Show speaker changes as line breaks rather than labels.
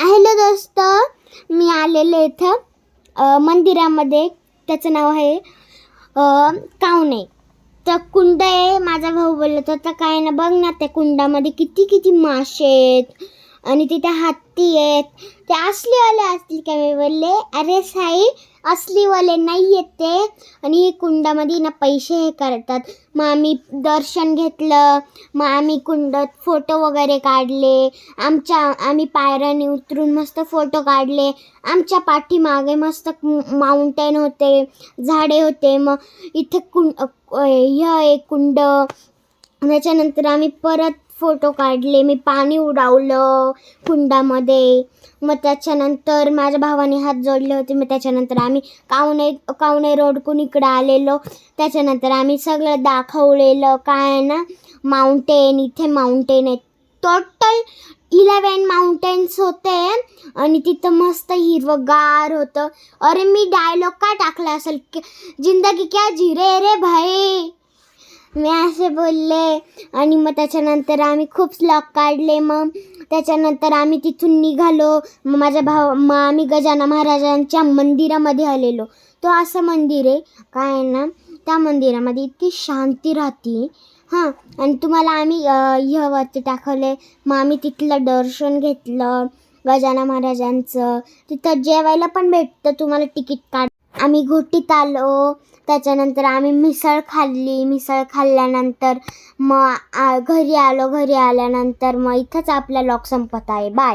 Hello दोस्त? मी आलेले इथं मंदिरामध्ये. त्याचं नाव आहे कावणे. तर कुंड आहे माझा भाऊ बोलत होता काय ना बघ ना त्या कुंडामध्ये किती किती मासे आहेत. आणि तिथे हत्ती आहेत. ते असलीवाले असतील का मी बोलले अरे साई असलीवाले नाही येत ते. आणि कुंडामध्ये ना पैसे हे करतात. मग आम्ही दर्शन घेतलं. मग आम्ही कुंडात फोटो वगैरे काढले. आमच्या आम्ही पायऱ्याने उतरून मस्त फोटो काढले. आमच्या पाठीमागे मस्त माउंटेन होते झाडे होते. मग इथे कुंड ह्य एक कुंड. त्याच्यानंतर आम्ही परत फोटो काढले मी पाणी उडावलं कुंडामध्ये. मग त्याच्यानंतर माझ्या भावाने हात जोडले होते. मग त्याच्यानंतर आम्ही कावणे कावणे रोडकून इकडं आलेलो. त्याच्यानंतर आम्ही सगळं दाखवलेलं. काय ना माउंटेन इथे माउंटेन आहे. टोटल इलेवन माउंटेन्स होते. आणि तिथं मस्त हिरवगार होतं. अरे मी डायलॉग का टाकला असेल? की जिंदगी क्या जिरे रे भाई? मी असे बोलले आणि मग त्याच्यानंतर आम्ही खूप स्लॉग काढले मग. त्याच्यानंतर आम्ही तिथून निघालो. मग माझ्या भाव मग आम्ही गजानन महाराजांच्या मंदिरामध्ये आलेलो. तो असं मंदिर आहे काय आहे ना त्या मंदिरामध्ये इतकी शांती राहते. हां आणि तुम्हाला आम्ही अ, ह्यावरती दाखवले मग आम्ही तिथलं दर्शन घेतलं गजानन महाराजांचं. तिथं जेवायला पण भेटतं तुम्हाला तिकीट काढ आम्ही घोटीत आलो. त्याच्यानंतर आम्ही मिसळ खाल्ली. मिसळ खाल्ल्यानंतर मग आ- घरी आलो. घरी आल्यानंतर मग इथंच आपला लॉक संपत आहे. बाय